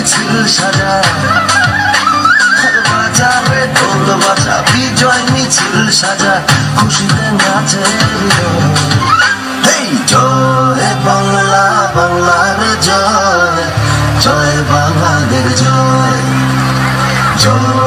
মিছিল সাজা বাজাবে তোল বাজা, বিজয় মিছিল সাজা, খুশিতে নাচে। হেই জয় বাংলা, বাংলার জয় জয় জয় জয়